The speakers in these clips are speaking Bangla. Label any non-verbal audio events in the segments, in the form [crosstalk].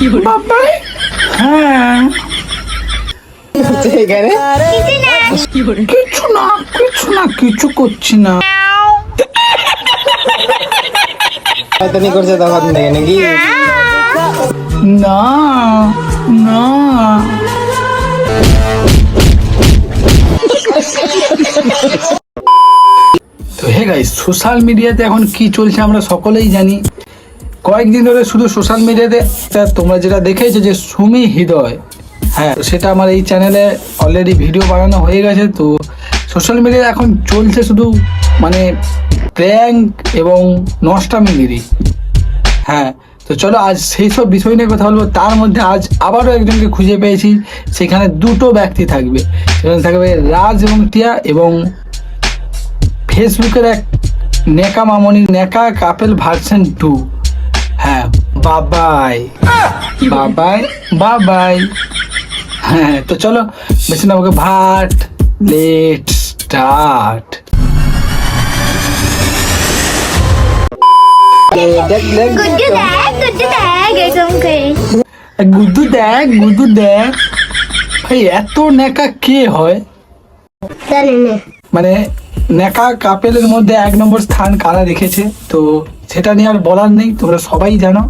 বাবাই হ্যাঁ। কিছু না কিছু না কিছু করছি না। শয়তানি করছে তখন থেকে নাকি? না না। তো হে গাইস সোশ্যাল মিডিয়াতে এখন কি চলছে আমরা সকলেই জানি। কয়েকদিন ধরে শুধু সোশ্যাল মিডিয়াতে তোমরা যেটা দেখেছ যে সুমি হৃদয় হ্যাঁ সেটা আমার এই চ্যানেলে অলরেডি ভিডিও বানানো হয়ে গেছে। তো সোশ্যাল মিডিয়া এখন চলছে শুধু মানে প্র্যাঙ্ক এবং নষ্টামিগিরি হ্যাঁ তো চলো আজ সেই সব বিষয় নিয়ে কথা বলব। তার মধ্যে আজ আবারও একজনকে খুঁজে পেয়েছি, সেখানে দুটো ব্যক্তি থাকবে। সেখানে থাকবে রাজ এবং টিয়া এবং ফেসবুকের এক নেকা মামনি, নেকা কাপেল ভার্সন টু বাবাই। বাবাই বাবাই। হ্যাঁ তো চলো বেশি না ওকে ভাট। লেট স্টার্ট দেখ দেখ গুদু দেখ। ভাই এত নেকা কে হয়? মানে নেকা কাপেলের মধ্যে এক নম্বর স্থান কারা রেখেছে? তো সেটা নিয়ে আর বলার নেই তোমরা সবাই জানো।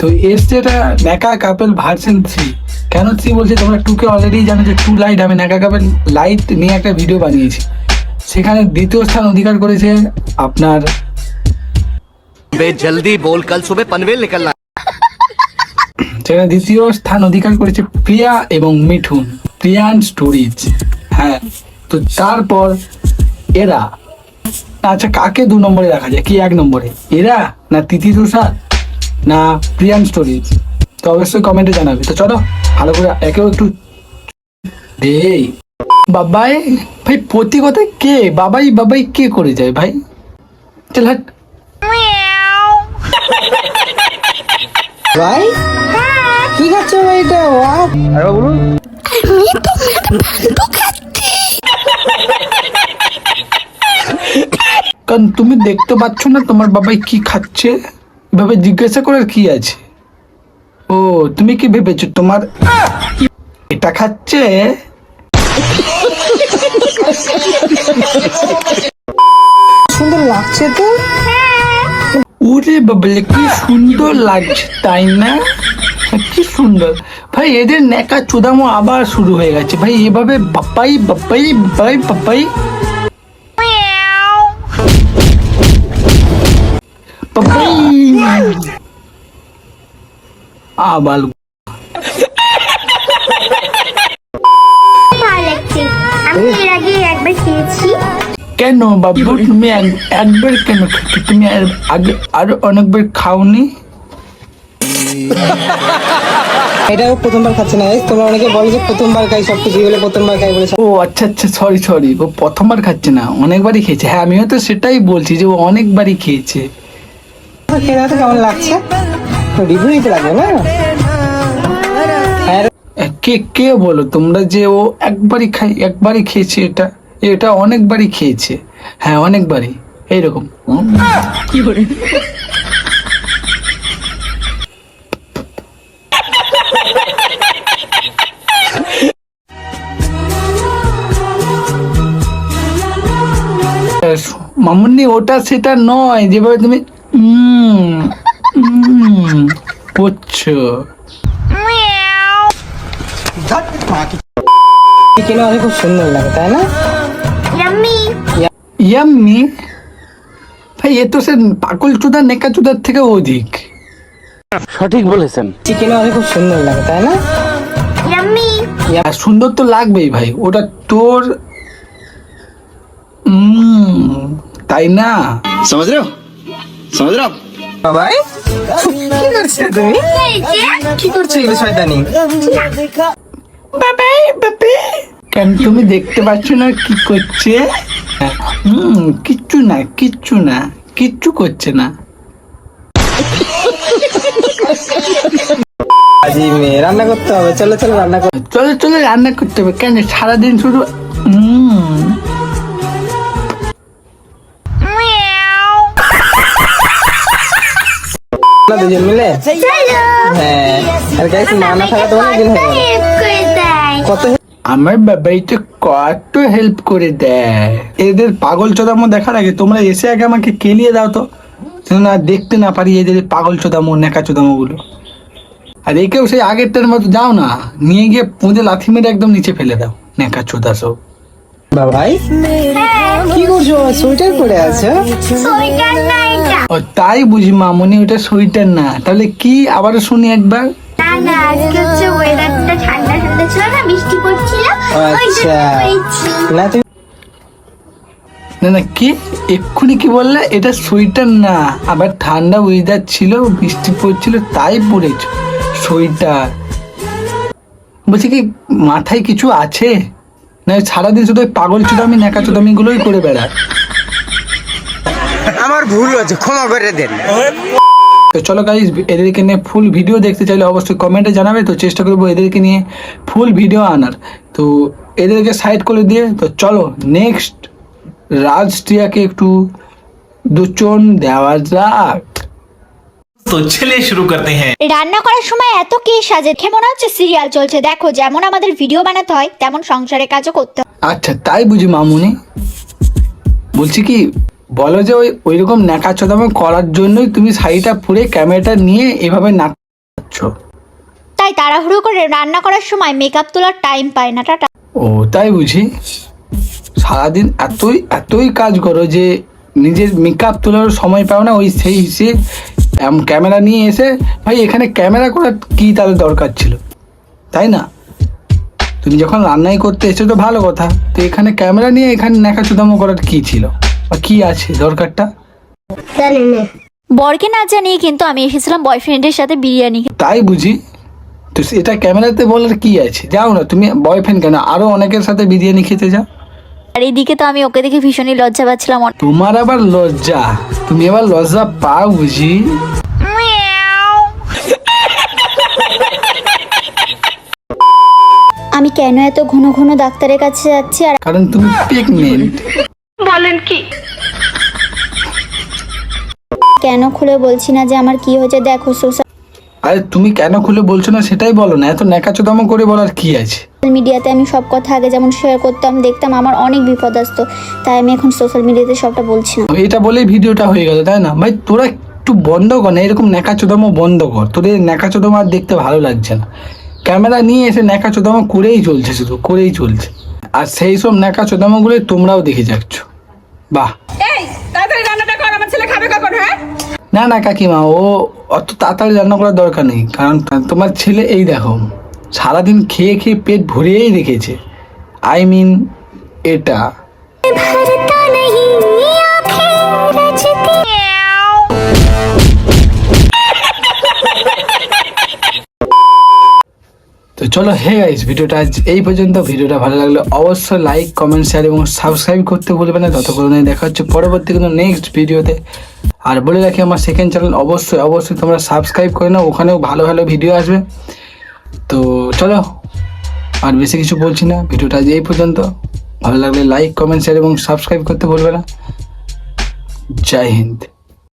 তো এসছে এটা ন্যাকা কাপেল ভার্সেন থ্রি কেন থ্রি বলছে? তোমরা টুকে অলরেডি জানো যে টু লাইট আমি ন্যাকা কাপেল লাইট নিয়ে একটা ভিডিও বানিয়েছি। সেখানে দ্বিতীয় স্থান অধিকার করেছে আপনার জলদি বল কাল সুবে পনভেল নিকলনা সেখানে দ্বিতীয় স্থান অধিকার করেছে প্রিয়া এবং মিঠুন প্রিয়ান স্টোরিজ হ্যাঁ তো তারপর এরা আচ্ছা কাকে দু নম্বরে রাখা যায়? কি এক নম্বরে? এরা না তিথি তুষার না প্রিয়ান স্টোরিজ তো অবশ্যই কমেন্টে জানাবে। তো চলো ভালো করে একেও একটু এই বাবাই ভাই প্রতি কথায় কে? বাবাই বাবাই কে করে যায় ভাই? চল হাট। ভাই? কি খাচ্ছ ভাই এটা? ওয়াও। আরে বলুন কারণ তুমি দেখতে পাচ্ছ না তোমার বাবাই কি খাচ্ছে? এভাবে জিজ্ঞাসা করার কি আছে? ও তুমি কি ভেবেছো তোমার এটা খাচ্ছে? সুন্দর লাগছে তো? ওরে বাবলে কি সুন্দর লাগছে তাই না? কি সুন্দর। ভাই এদের নেকা চুদামো আবার শুরু হয়ে গেছে। ভাই এভাবে বাপ্পাই বাপ্পাই বাপ্পাই বাপ্পাই খেয়েছি। কেন বাবু? তুমি একবার কেন খেতে তুমি আর- আগে আরও অনেকবার খাওনি? [laughs] এটাও প্রথমবার খাচ্ছে না। তোমরা অনেকে বলো যে প্রথমবার খাই সব কিছু বলে প্রথমবার খাই বলে ও আচ্ছা আচ্ছা সরি সরি ও প্রথমবার খাচ্ছে না অনেকবারই খেয়েছে। হ্যাঁ আমিও তো সেটাই বলছি যে ও অনেকবারই খেয়েছে। সব কেমন লাগছে? রিভিউ দিতে লাগবে না? হ্যাঁ। কে কে বলো? তোমরা যে ও একবারই খাই একবারই খেয়েছে এটা এটা অনেকবারই খেয়েছে। হ্যাঁ অনেকবারই। এইরকম। [laughs] মামুন্নি ওটা সেটা নয়। যেভাবে তুমি ভাই এ তো সে চুদা নেকা চুদার থেকে অধিক সঠিক বলেছেন চিকেন অনেক খুব সুন্দর লাগে তাই না ইয়া সুন্দর তো লাগবেই ভাই ওটা তোর তাই না সমাজ রে সমাজ বাবাই কি করছ তুমি? কি করছ এগুলো শয়তানি? বাবাই বাবাই কেন তুমি দেখতে পাচ্ছ না কি করছে? হুম কিচ্ছু না কিচ্ছু না কিচ্ছু করছে না। আজি মেয়ে রান্না করতে হবে চলো চলো রান্না চলো চলো রান্না করতে হবে। কেন সারাদিন শুধু হুম। দুজন মিলে হ্যাঁ। আর গাইস মা না থাকা তো অনেকদিন হয়ে কত আমার বাবাই তো কত হেল্প করে দেয়। এদের পাগল চোদামো দেখার আগে তোমরা এসে আগে আমাকে কেলিয়ে দাও তো? যেন না দেখতে না পারি এদের পাগল চোদামো নেকা চোদামো গুলো আর একেও সেই আগেরটার মতো যাও না নিয়ে গিয়ে পুঁজে লাথি মেরে একদম নিচে ফেলে দাও নেকা চোদা সব। বাবাই কি করছ? সোয়েটার পরে আছো? ও তাই বুঝি মামনি ওটা সোয়েটার না। তাহলে কি আবারও শুনি একবার? না না আচ্ছা। না না না কি? এক্ষুনি কি বললে? এটা সোয়েটার না। আবার ঠান্ডা ওয়েদার ছিল বৃষ্টি পড়ছিল তাই পড়েছ। সোয়েটার। বলছি কি মাথায় কিছু আছে? না সারাদিন শুধু পাগল চুদামি নেকা চুদামি গুলোই করে বেড়ায়। আমার ভুল হয়েছে ক্ষমা করে দেন। তো চলো গাইজ এদেরকে নিয়ে ফুল ভিডিও দেখতে চাইলে অবশ্যই কমেন্টে জানাবে তো চেষ্টা করব এদেরকে নিয়ে ফুল ভিডিও আনার। তো এদেরকে সাইড করে দিয়ে তো চলো নেক্সট রাজ টিয়াকে একটু দুচন দেওয়া যাক। তো চলে শুরু করতে হ্যাঁ। রান্না করার সময় এত কি সাজে দেখে মনে হচ্ছে সিরিয়াল চলছে। দেখো যেমন আমাদের ভিডিও বানাতে হয় তেমন সংসারের কাজও করতে হয়। আচ্ছা তাই বুঝি মামুনি? বলছি কি বলো যে ওই ওইরকম নাকাচ্ছ চোদামা করার জন্যই তুমি শাড়িটা পুরে ক্যামেরাটা নিয়ে এভাবে নাচাচ্ছ তাই তাড়াহুড়ো করে রান্না করার সময় মেকআপ তোলার টাইম পায় না টাটা। ও তাই বুঝি? সারাদিন এতই এতই কাজ করো যে নিজের মেকআপ তোলার সময় পাও না ওই সেই হিসেবে ক্যামেরা নিয়ে এসে ভাই এখানে ক্যামেরা করার কি তাহলে দরকার ছিল? তাই না? তুমি যখন রান্নাই করতে এসে তো ভালো কথা তো এখানে ক্যামেরা নিয়ে এখানে নেকা চুদামো করার কি ছিল? বা কি আছে দরকারটা? জানি না। বরকে না জানিয়ে কিন্তু আমি এসেছিলাম বয়ফ্রেন্ডের সাথে বিরিয়ানি তাই বুঝি? তো এটা ক্যামেরাতে বলার কি আছে? যাও না তুমি বয়ফ্রেন্ড কেন? আরও অনেকের সাথে বিরিয়ানি খেতে যাও। আর এইদিকে তো আমি ওকে দেখে ভীষণই লজ্জা পাচ্ছিলাম। তোমার আবার লজ্জা? তুমি আবার লজ্জা পাও বুঝি? আমি কেন এত ঘন ঘন ডাক্তারের কাছে যাচ্ছি আর কারণ তুমি প্রেগনেন্ট কেন খুলে বলছি না যে আমার কি হয়েছে? দেখো সোশ্যাল আরে তুমি কেন খুলে বলছো না সেটাই বলো না এত ন্যাকাচোদামো করে বলার কি আছে? সোশ্যাল মিডিয়াতে আমি সব কথা আগে যেমন শেয়ার করতাম দেখতাম আমার অনেক বিপদ আসতো তাই আমি এখন সোশ্যাল মিডিয়াতে সবটা বলছি না। এটা বলেই ভিডিওটা হয়ে গেল তাই না? ভাই তোরা একটু বন্ধ কর না এরকম ন্যাকাচোদামো বন্ধ কর তোদের ন্যাকাচোদামো আর দেখতে ভালো লাগছে না। ক্যামেরা নিয়ে এসে ন্যাকাচোদামো করেই চলছে শুধু করেই চলছে। আর সেই সব ন্যাকাচোদামোগুলো তোমরাও দেখে যাচ্ছ। বাহ। এই তাড়াতাড়ি রান্নাটা কর আমার ছেলে খাবে কখন হ্যাঁ? না না, কাকিমা, ও অত তাড়াতাড়ি রান্না করার দরকার নেই, কারণ তোমার ছেলে এই দেখো, সারাদিন খেয়ে খেয়ে পেট ভরিয়েই রেখেছে। আই মিন এটা। তো চলো হে গাইস ভিডিওটা আজ এই পর্যন্ত। ভিডিওটা ভালো লাগলে অবশ্যই লাইক কমেন্ট শেয়ার এবং সাবস্ক্রাইব করতে ভুলবে না। ততক্ষণে দেখা হচ্ছে পরবর্তী কোনো নেক্সট ভিডিওতে আর বলে রাখি, আমার সেকেন্ড চ্যানেল অবশ্যই অবশ্যই তোমরা সাবস্ক্রাইব করে নাও, ওখানেও ভালো ভালো ভিডিও আসবে। তো চলো, আর বেশি কিছু বলছি না, ভিডিওটা আজ এই পর্যন্ত। ভালো লাগলে লাইক কমেন্ট শেয়ার এবং সাবস্ক্রাইব করতে ভুলবে না। জয় হিন্দ।